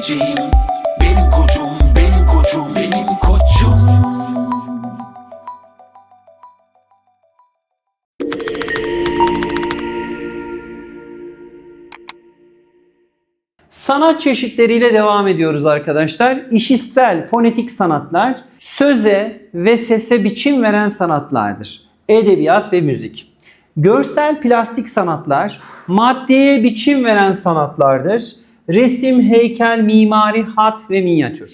geleceğim Benim koçum, benim koçum, benim koçum Sanat çeşitleriyle devam ediyoruz arkadaşlar. İşitsel, fonetik sanatlar söze ve sese biçim veren sanatlardır. Edebiyat ve müzik. Görsel plastik sanatlar maddeye biçim veren sanatlardır. Resim, heykel, mimari, hat ve minyatür.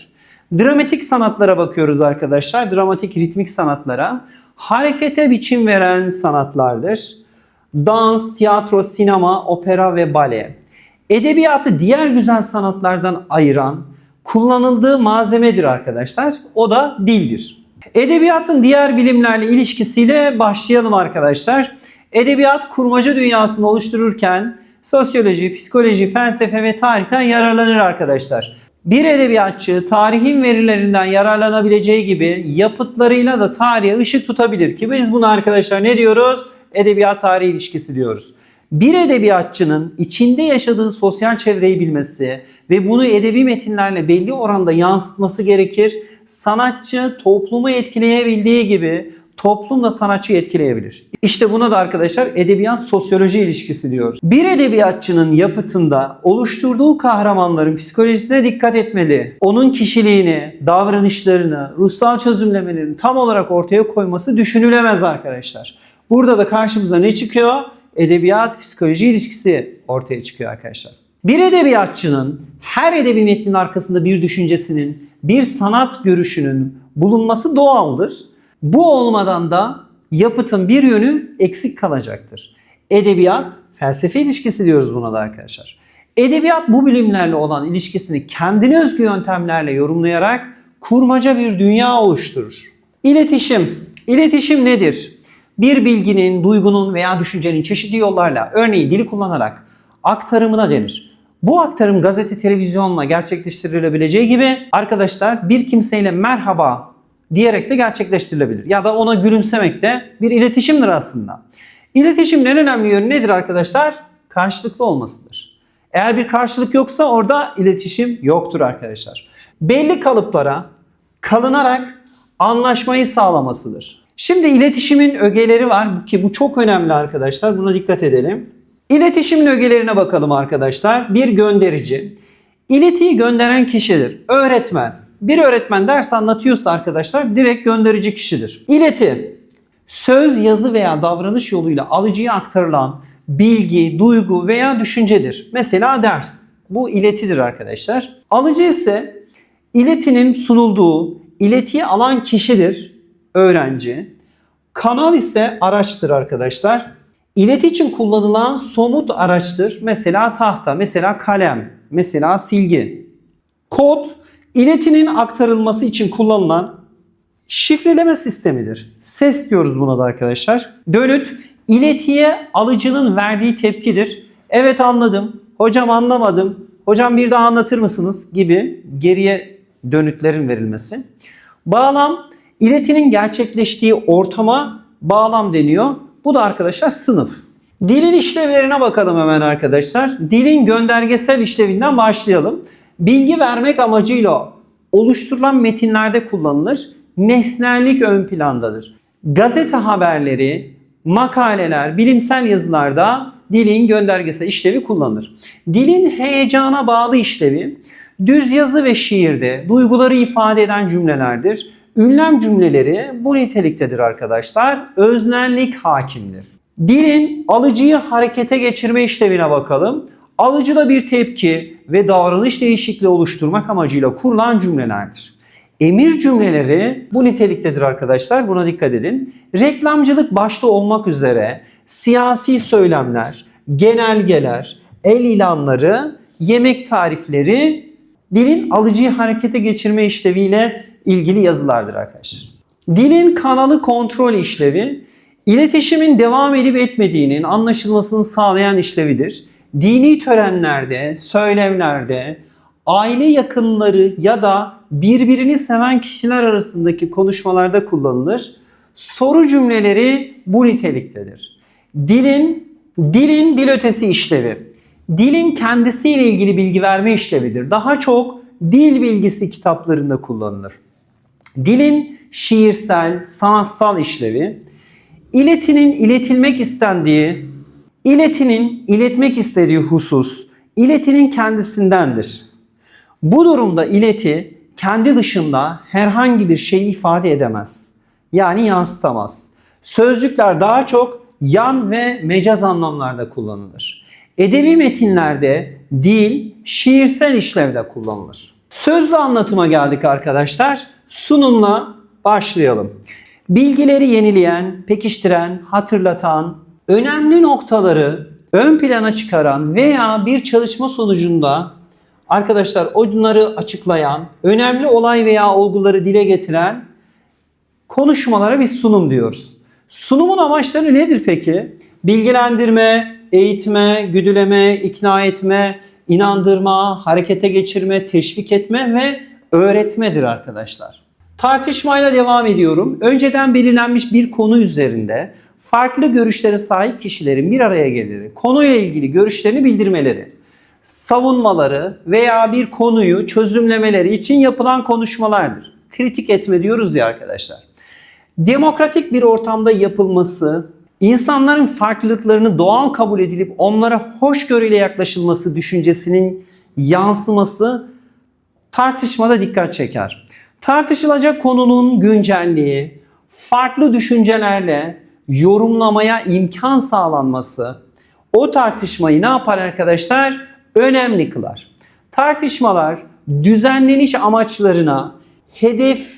Dramatik sanatlara bakıyoruz arkadaşlar. Dramatik ritmik sanatlara. Harekete biçim veren sanatlardır. Dans, tiyatro, sinema, opera ve bale. Edebiyatı diğer güzel sanatlardan ayıran kullanıldığı malzemedir arkadaşlar. O da dildir. Edebiyatın diğer bilimlerle ilişkisiyle başlayalım arkadaşlar. Edebiyat kurmaca dünyasını oluştururken sosyoloji, psikoloji, felsefe ve tarihten yararlanır arkadaşlar. Bir edebiyatçı tarihin verilerinden yararlanabileceği gibi yapıtlarıyla da tarihe ışık tutabilir ki biz bunu arkadaşlar ne diyoruz? Edebiyat tarihi ilişkisi diyoruz. Bir edebiyatçının içinde yaşadığı sosyal çevreyi bilmesi ve bunu edebi metinlerle belli oranda yansıtması gerekir. Sanatçı toplumu etkileyebildiği gibi toplum da sanatçıyı etkileyebilir. İşte buna da arkadaşlar edebiyat sosyoloji ilişkisi diyoruz. Bir edebiyatçının yapıtında oluşturduğu kahramanların psikolojisine dikkat etmeli. Onun kişiliğini, davranışlarını, ruhsal çözümlemelerini tam olarak ortaya koyması düşünülemez arkadaşlar. Burada da karşımıza ne çıkıyor? Edebiyat psikoloji ilişkisi ortaya çıkıyor arkadaşlar. Bir edebiyatçının her edebi metnin arkasında bir düşüncesinin, bir sanat görüşünün bulunması doğaldır. Bu olmadan da yapıtın bir yönü eksik kalacaktır. Edebiyat, felsefe ilişkisi diyoruz buna da arkadaşlar. Edebiyat bu bilimlerle olan ilişkisini kendine özgü yöntemlerle yorumlayarak kurmaca bir dünya oluşturur. İletişim. İletişim nedir? Bir bilginin, duygunun veya düşüncenin çeşitli yollarla, örneğin dili kullanarak aktarımına denir. Bu aktarım gazete, televizyonla gerçekleştirilebileceği gibi arkadaşlar bir kimseyle merhaba diyerek de gerçekleştirilebilir. Ya da ona gülümsemek de bir iletişimdir aslında. İletişimin en önemli yönü nedir arkadaşlar? Karşılıklı olmasıdır. Eğer bir karşılık yoksa orada iletişim yoktur arkadaşlar. Belli kalıplara kalınarak anlaşmayı sağlamasıdır. Şimdi iletişimin ögeleri var ki bu çok önemli arkadaşlar. Buna dikkat edelim. İletişimin ögelerine bakalım arkadaşlar. Bir gönderici. İletiyi gönderen kişidir. Öğretmen. Bir öğretmen ders anlatıyorsa arkadaşlar direkt gönderici kişidir. İleti söz, yazı veya davranış yoluyla alıcıya aktarılan bilgi, duygu veya düşüncedir. Mesela ders. Bu iletidir arkadaşlar. Alıcı ise iletinin sunulduğu, iletiyi alan kişidir öğrenci. Kanal ise araçtır arkadaşlar. İleti için kullanılan somut araçtır. Mesela tahta, mesela kalem, mesela silgi. Kod, iletinin aktarılması için kullanılan şifreleme sistemidir. Ses diyoruz buna da arkadaşlar. Dönüt, iletiye alıcının verdiği tepkidir. Evet anladım, hocam anlamadım, hocam bir daha anlatır mısınız gibi geriye dönütlerin verilmesi. Bağlam, İletinin gerçekleştiği ortama bağlam deniyor. Bu da arkadaşlar sınıf. Dilin işlevlerine bakalım hemen arkadaşlar. Dilin göndergesel işlevinden başlayalım. Bilgi vermek amacıyla oluşturulan metinlerde kullanılır. Nesnellik ön plandadır. Gazete haberleri, makaleler, bilimsel yazılarda dilin göndergesel işlevi kullanılır. Dilin heyecana bağlı işlevi düz yazı ve şiirde duyguları ifade eden cümlelerdir. Ünlem cümleleri bu niteliktedir arkadaşlar. Öznellik hakimdir. Dilin alıcıyı harekete geçirme işlevine bakalım. Alıcıda bir tepki ve davranış değişikliği oluşturmak amacıyla kurulan cümlelerdir. Emir cümleleri bu niteliktedir arkadaşlar. Buna dikkat edin. Reklamcılık başta olmak üzere siyasi söylemler, genelgeler, el ilanları, yemek tarifleri dilin alıcıyı harekete geçirme işleviyle ilgili yazılardır arkadaşlar. Dilin kanalı kontrol işlevi, iletişimin devam edip etmediğinin anlaşılmasını sağlayan işlevidir. Dini törenlerde, söylemlerde, aile yakınları ya da birbirini seven kişiler arasındaki konuşmalarda kullanılır. Soru cümleleri bu niteliktedir. Dilin dilin dil ötesi işlevi. Dilin kendisiyle ilgili bilgi verme işlevidir. Daha çok dil bilgisi kitaplarında kullanılır. Dilin şiirsel, sanatsal işlevi, iletinin iletilmek istendiği, iletinin iletmek istediği husus, iletinin kendisindendir. Bu durumda ileti kendi dışında herhangi bir şeyi ifade edemez. Yani yansıtamaz. Sözcükler daha çok yan ve mecaz anlamlarda kullanılır. Edebi metinlerde dil şiirsel işlevde kullanılır. Sözlü anlatıma geldik arkadaşlar. Sunumla başlayalım. Bilgileri yenileyen, pekiştiren, hatırlatan, önemli noktaları ön plana çıkaran veya bir çalışma sonucunda arkadaşlar onları açıklayan, önemli olay veya olguları dile getiren konuşmalara biz sunum diyoruz. Sunumun amaçları nedir peki? Bilgilendirme, eğitme, güdüleme, ikna etme, inandırma, harekete geçirme, teşvik etme ve öğretmedir arkadaşlar. Tartışmayla devam ediyorum. Önceden belirlenmiş bir konu üzerinde farklı görüşlere sahip kişilerin bir araya gelir, konuyla ilgili görüşlerini bildirmeleri, savunmaları veya bir konuyu çözümlemeleri için yapılan konuşmalardır. Kritik etme diyoruz ya arkadaşlar. Demokratik bir ortamda yapılması, insanların farklılıklarını doğal kabul edilip onlara hoşgörüyle yaklaşılması düşüncesinin yansıması tartışmada dikkat çeker. Tartışılacak konunun güncelliği, farklı düşüncelerle yorumlamaya imkan sağlanması o tartışmayı ne yapar arkadaşlar? Önemli kılar. Tartışmalar düzenleniş amaçlarına, hedef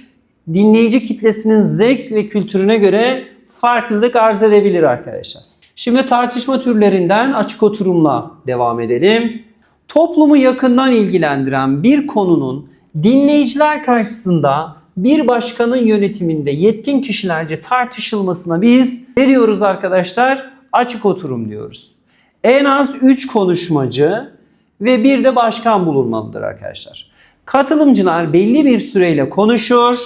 dinleyici kitlesinin zevk ve kültürüne göre farklılık arz edebilir arkadaşlar. Şimdi tartışma türlerinden açık oturumla devam edelim. Toplumu yakından ilgilendiren bir konunun dinleyiciler karşısında bir başkanın yönetiminde yetkin kişilerce tartışılmasına biz ne diyoruz arkadaşlar? Açık oturum diyoruz. En az 3 konuşmacı ve bir de başkan bulunmalıdır arkadaşlar. Katılımcılar belli bir süreyle konuşur.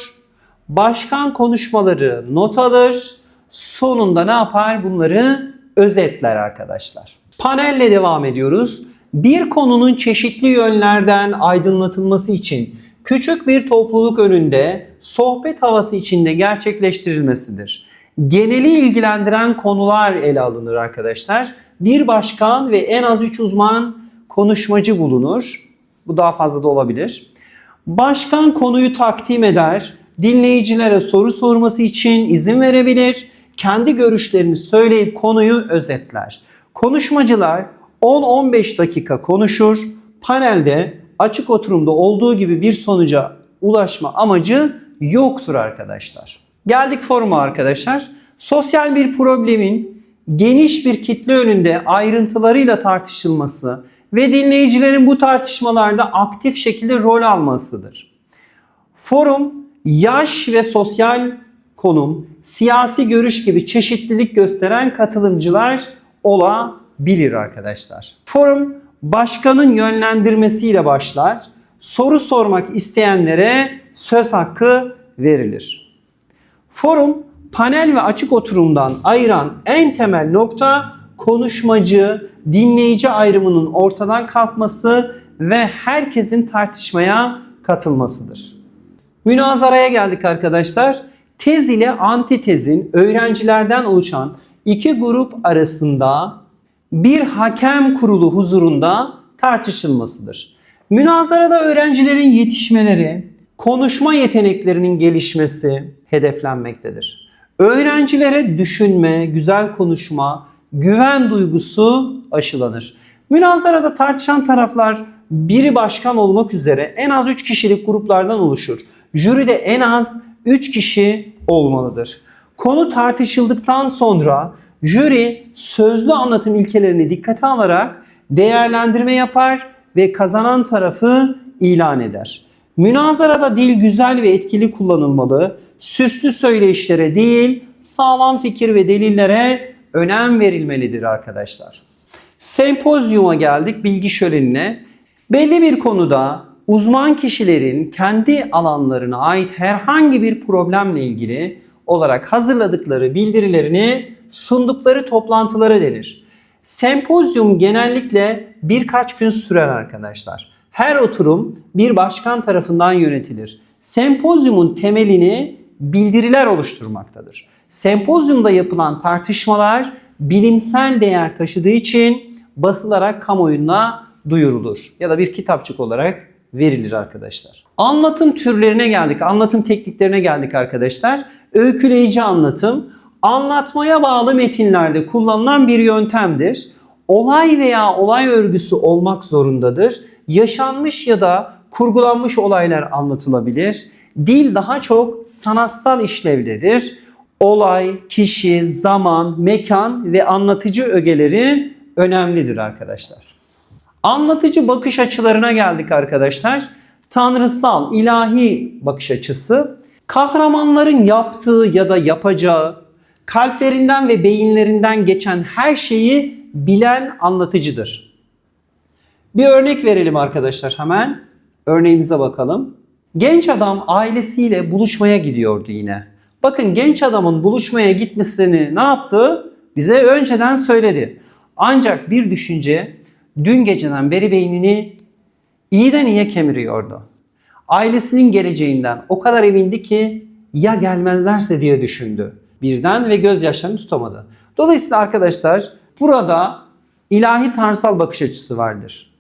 Başkan konuşmaları not alır. Sonunda ne yapar? Bunları özetler arkadaşlar. Panelle devam ediyoruz. Bir konunun çeşitli yönlerden aydınlatılması için küçük bir topluluk önünde sohbet havası içinde gerçekleştirilmesidir. Geneli ilgilendiren konular ele alınır arkadaşlar. Bir başkan ve en az 3 uzman konuşmacı bulunur. Bu daha fazla da olabilir. Başkan konuyu takdim eder. Dinleyicilere soru sorması için izin verebilir. Kendi görüşlerini söyleyip konuyu özetler. Konuşmacılar 10-15 dakika konuşur. Panelde açık oturumda olduğu gibi bir sonuca ulaşma amacı yoktur arkadaşlar. Geldik foruma arkadaşlar. Sosyal bir problemin geniş bir kitle önünde ayrıntılarıyla tartışılması ve dinleyicilerin bu tartışmalarda aktif şekilde rol almasıdır. Forum yaş ve sosyal konum, siyasi görüş gibi çeşitlilik gösteren katılımcılar olabilir arkadaşlar. Forum başkanın yönlendirmesiyle başlar. Soru sormak isteyenlere söz hakkı verilir. Forum panel ve açık oturumdan ayıran en temel nokta konuşmacı, dinleyici ayrımının ortadan kalkması ve herkesin tartışmaya katılmasıdır. Münazaraya geldik arkadaşlar. Tez ile antitezin öğrencilerden oluşan iki grup arasında bir hakem kurulu huzurunda tartışılmasıdır. Münazarada öğrencilerin yetişmeleri, konuşma yeteneklerinin gelişmesi hedeflenmektedir. Öğrencilere düşünme, güzel konuşma, güven duygusu aşılanır. Münazarada tartışan taraflar biri başkan olmak üzere en az 3 kişilik gruplardan oluşur. Jüride en az 3 kişi olmalıdır. Konu tartışıldıktan sonra jüri sözlü anlatım ilkelerini dikkate alarak değerlendirme yapar ve kazanan tarafı ilan eder. Münazarada dil güzel ve etkili kullanılmalı. Süslü söyleyişlere değil, sağlam fikir ve delillere önem verilmelidir arkadaşlar. Sempozyuma geldik, bilgi şölenine. Belli bir konuda uzman kişilerin kendi alanlarına ait herhangi bir problemle ilgili olarak hazırladıkları bildirilerini sundukları toplantılara denir. Sempozyum genellikle birkaç gün sürer arkadaşlar. Her oturum bir başkan tarafından yönetilir. Sempozyumun temelini bildiriler oluşturmaktadır. Sempozyumda yapılan tartışmalar bilimsel değer taşıdığı için basılarak kamuoyuna duyurulur ya da bir kitapçık olarak verilir arkadaşlar. Anlatım türlerine geldik, anlatım tekniklerine geldik arkadaşlar. Öyküleyici anlatım, anlatmaya bağlı metinlerde kullanılan bir yöntemdir. Olay veya olay örgüsü olmak zorundadır. Yaşanmış ya da kurgulanmış olaylar anlatılabilir. Dil daha çok sanatsal işlevdedir. Olay, kişi, zaman, mekan ve anlatıcı ögeleri önemlidir arkadaşlar. Anlatıcı bakış açılarına geldik arkadaşlar. Tanrısal, ilahi bakış açısı. Kahramanların yaptığı ya da yapacağı, kalplerinden ve beyinlerinden geçen her şeyi bilen anlatıcıdır. Bir örnek verelim arkadaşlar hemen. Örneğimize bakalım. Genç adam ailesiyle buluşmaya gidiyordu yine. Bakın genç adamın buluşmaya gitmesini ne yaptı? Bize önceden söyledi. Ancak bir düşünce dün geceden beri beynini iyiden iyiye kemiriyordu. Ailesinin geleceğinden o kadar emindi ki ya gelmezlerse diye düşündü birden ve gözyaşlarını tutamadı. Dolayısıyla arkadaşlar burada ilahi tanrısal bakış açısı vardır.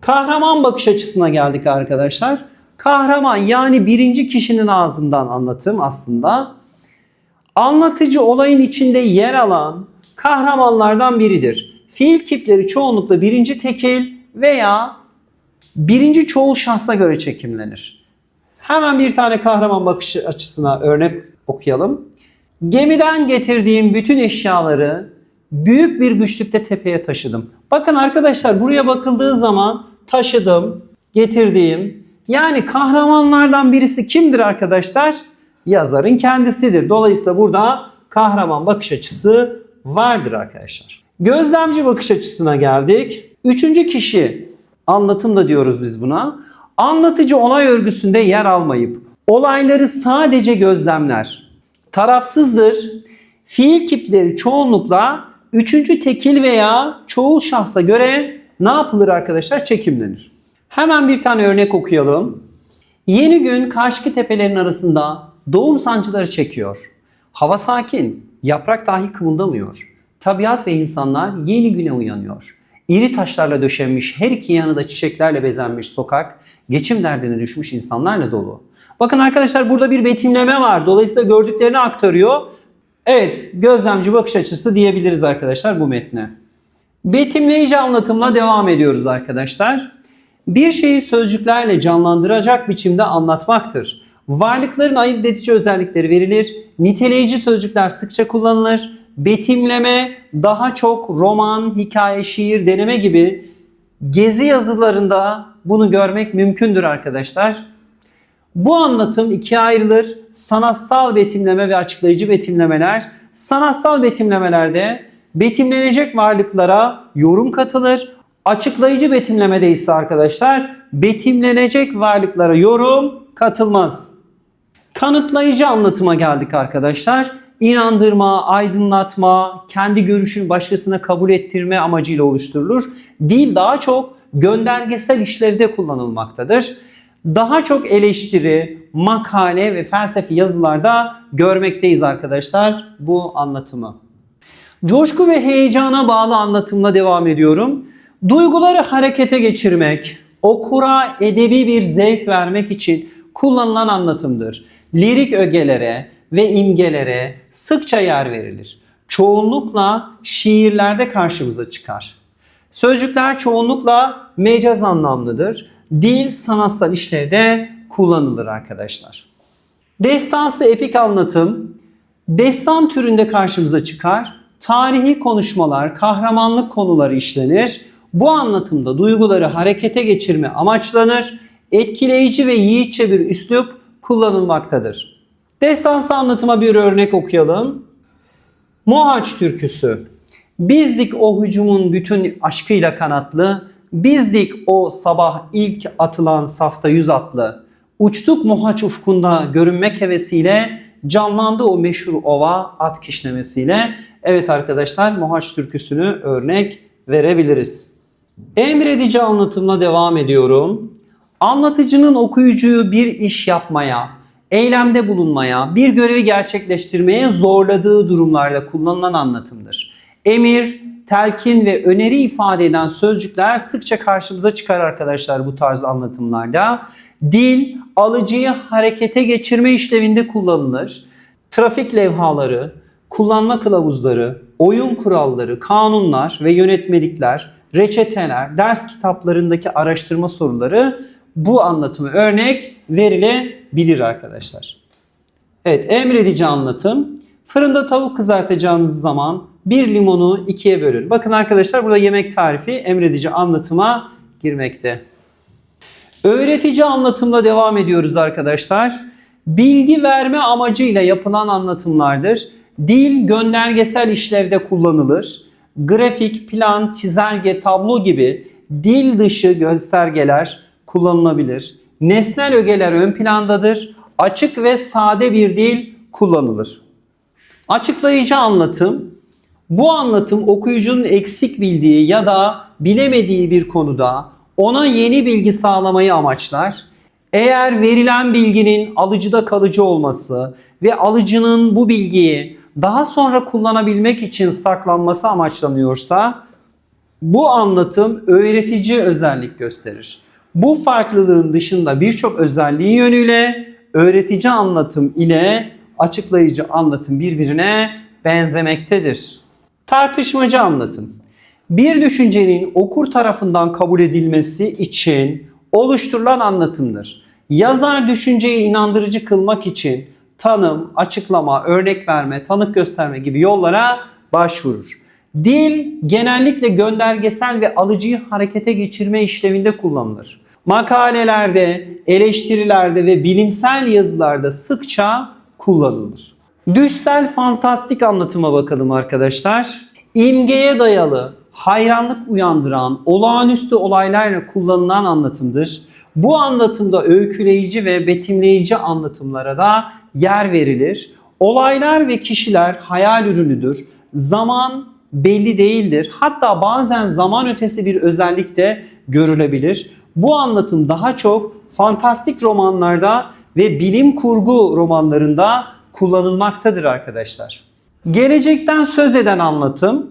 Kahraman bakış açısına geldik arkadaşlar. Kahraman yani birinci kişinin ağzından anlatım aslında. Anlatıcı olayın içinde yer alan kahramanlardan biridir. Fiil kipleri çoğunlukla birinci tekil veya birinci çoğul şahsa göre çekimlenir. Hemen bir tane kahraman bakış açısına örnek okuyalım. Gemiden getirdiğim bütün eşyaları büyük bir güçlükle tepeye taşıdım. Bakın arkadaşlar buraya bakıldığı zaman taşıdım, getirdiğim yani kahramanlardan birisi kimdir arkadaşlar? Yazarın kendisidir. Dolayısıyla burada kahraman bakış açısı vardır arkadaşlar. Gözlemci bakış açısına geldik. Üçüncü kişi anlatım da diyoruz biz buna. Anlatıcı olay örgüsünde yer almayıp olayları sadece gözlemler. Tarafsızdır. Fiil kipleri çoğunlukla üçüncü tekil veya çoğul şahsa göre ne yapılır arkadaşlar? Çekimlenir. Hemen bir tane örnek okuyalım. Yeni gün karşı tepelerin arasında doğum sancıları çekiyor. Hava sakin, yaprak dahi kımıldamıyor. Tabiat ve insanlar yeni güne uyanıyor. İri taşlarla döşenmiş, her iki yanı da çiçeklerle bezenmiş sokak, geçim derdine düşmüş insanlarla dolu. Bakın arkadaşlar burada bir betimleme var. Dolayısıyla gördüklerini aktarıyor. Evet, gözlemci bakış açısı diyebiliriz arkadaşlar bu metne. Betimleyici anlatımla devam ediyoruz arkadaşlar. Bir şeyi sözcüklerle canlandıracak biçimde anlatmaktır. Varlıkların ayırt edici özellikleri verilir. Niteleyici sözcükler sıkça kullanılır. Betimleme daha çok roman, hikaye, şiir, deneme gibi gezi yazılarında bunu görmek mümkündür arkadaşlar. Bu anlatım ikiye ayrılır. Sanatsal betimleme ve açıklayıcı betimlemeler. Sanatsal betimlemelerde betimlenecek varlıklara yorum katılır. Açıklayıcı betimlemede ise arkadaşlar betimlenecek varlıklara yorum katılmaz. Kanıtlayıcı anlatıma geldik arkadaşlar. İnandırma, aydınlatma, kendi görüşünü başkasına kabul ettirme amacıyla oluşturulur. Dil daha çok göndergesel işlevde kullanılmaktadır. Daha çok eleştiri, makale ve felsefi yazılarda görmekteyiz arkadaşlar bu anlatımı. Coşku ve heyecana bağlı anlatımla devam ediyorum. Duyguları harekete geçirmek, okura edebi bir zevk vermek için kullanılan anlatımdır. Lirik ögelere ve imgelere sıkça yer verilir. Çoğunlukla şiirlerde karşımıza çıkar. Sözcükler çoğunlukla mecaz anlamlıdır. Dil sanatsal işlevde kullanılır arkadaşlar. Destansı epik anlatım destan türünde karşımıza çıkar. Tarihi konuşmalar, kahramanlık konuları işlenir. Bu anlatımda duyguları harekete geçirme amaçlanır. Etkileyici ve yiğitçe bir üslup kullanılmaktadır. Destansı anlatıma bir örnek okuyalım. Mohaç türküsü. Bizdik o hücumun bütün aşkıyla kanatlı, bizdik o sabah ilk atılan safta yüz atlı. Uçtuk Mohaç ufkunda görünmek hevesiyle, canlandı o meşhur ova at kişnemesiyle. Evet arkadaşlar Mohaç türküsünü örnek verebiliriz. Emredici anlatımla devam ediyorum. Anlatıcının okuyucuyu bir iş yapmaya, eylemde bulunmaya, bir görevi gerçekleştirmeye zorladığı durumlarda kullanılan anlatımdır. Emir, telkin ve öneri ifade eden sözcükler sıkça karşımıza çıkar arkadaşlar bu tarz anlatımlarda. Dil, alıcıyı harekete geçirme işlevinde kullanılır. Trafik levhaları, kullanma kılavuzları, oyun kuralları, kanunlar ve yönetmelikler, reçeteler, ders kitaplarındaki araştırma soruları bu anlatımı örnek verilebilir arkadaşlar. Evet, emredici anlatım. Fırında tavuk kızartacağınız zaman bir limonu ikiye bölün. Bakın arkadaşlar burada yemek tarifi emredici anlatıma girmekte. Öğretici anlatımla devam ediyoruz arkadaşlar. Bilgi verme amacıyla yapılan anlatımlardır. Dil göndergesel işlevde kullanılır. Grafik, plan, çizelge, tablo gibi dil dışı göstergeler kullanılabilir. Nesnel ögeler ön plandadır. Açık ve sade bir dil kullanılır. Açıklayıcı anlatım bu anlatım okuyucunun eksik bildiği ya da bilemediği bir konuda ona yeni bilgi sağlamayı amaçlar. Eğer verilen bilginin alıcıda kalıcı olması ve alıcının bu bilgiyi daha sonra kullanabilmek için saklanması amaçlanıyorsa bu anlatım öğretici özellik gösterir. Bu farklılığın dışında birçok özelliği yönüyle öğretici anlatım ile açıklayıcı anlatım birbirine benzemektedir. Tartışmacı anlatım. Bir düşüncenin okur tarafından kabul edilmesi için oluşturulan anlatımdır. Yazar düşünceyi inandırıcı kılmak için tanım, açıklama, örnek verme, tanık gösterme gibi yollara başvurur. Dil genellikle göndergesel ve alıcıyı harekete geçirme işlevinde kullanılır. Makalelerde, eleştirilerde ve bilimsel yazılarda sıkça kullanılır. Düşsel fantastik anlatıma bakalım arkadaşlar. İmgeye dayalı, hayranlık uyandıran, olağanüstü olaylarla kullanılan anlatımdır. Bu anlatımda öyküleyici ve betimleyici anlatımlara da yer verilir. Olaylar ve kişiler hayal ürünüdür. Zaman belli değildir. Hatta bazen zaman ötesi bir özellik de görülebilir. Bu anlatım daha çok fantastik romanlarda ve bilim kurgu romanlarında kullanılmaktadır arkadaşlar. Gelecekten söz eden anlatım,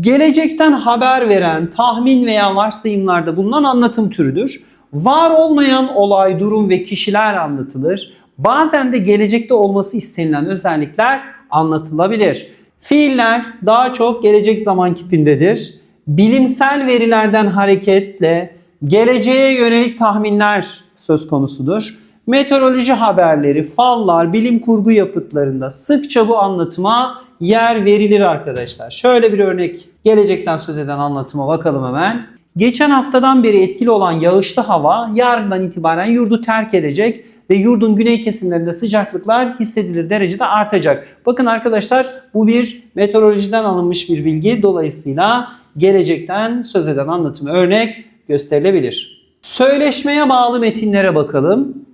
gelecekten haber veren, tahmin veya varsayımlarda bulunan anlatım türüdür. Var olmayan olay, durum ve kişiler anlatılır. Bazen de gelecekte olması istenilen özellikler anlatılabilir. Fiiller daha çok gelecek zaman kipindedir. Bilimsel verilerden hareketle geleceğe yönelik tahminler söz konusudur. Meteoroloji haberleri, fallar, bilim kurgu yapıtlarında sıkça bu anlatıma yer verilir arkadaşlar. Şöyle bir örnek gelecekten söz eden anlatıma bakalım hemen. Geçen haftadan beri etkili olan yağışlı hava yarından itibaren yurdu terk edecek ve yurdun güney kesimlerinde sıcaklıklar hissedilir derecede artacak. Bakın arkadaşlar bu bir meteorolojiden alınmış bir bilgi. Dolayısıyla gelecekten söz eden anlatımı örnek gösterilebilir. Söyleşmeye bağlı metinlere bakalım.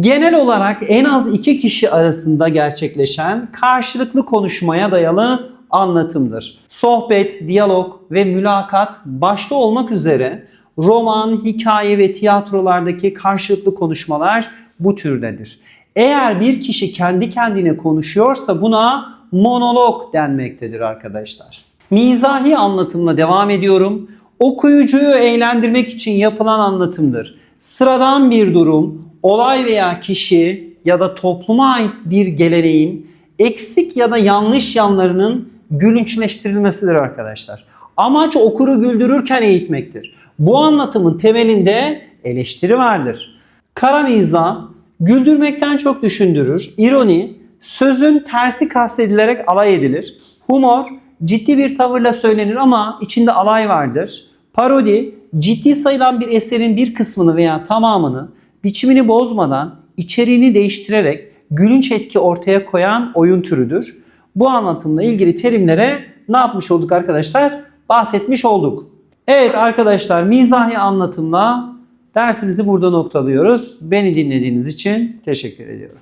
Genel olarak en az iki kişi arasında gerçekleşen karşılıklı konuşmaya dayalı anlatımdır. Sohbet, diyalog ve mülakat başta olmak üzere roman, hikaye ve tiyatrolardaki karşılıklı konuşmalar bu türdedir. Eğer bir kişi kendi kendine konuşuyorsa buna monolog denmektedir arkadaşlar. Mizahi anlatımla devam ediyorum. Okuyucuyu eğlendirmek için yapılan anlatımdır. Sıradan bir durum, olay veya kişi ya da topluma ait bir geleneğin eksik ya da yanlış yanlarının gülünçleştirilmesidir arkadaşlar. Amaç okuru güldürürken eğitmektir. Bu anlatımın temelinde eleştiri vardır. Kara mizah güldürmekten çok düşündürür. İroni sözün tersi kastedilerek alay edilir. Humor ciddi bir tavırla söylenir ama içinde alay vardır. Parodi ciddi sayılan bir eserin bir kısmını veya tamamını biçimini bozmadan içeriğini değiştirerek gülünç etki ortaya koyan oyun türüdür. Bu anlatımla ilgili terimlere ne yapmış olduk arkadaşlar? Bahsetmiş olduk. Evet arkadaşlar mizahi anlatımla dersimizi burada noktalıyoruz. Beni dinlediğiniz için teşekkür ediyorum.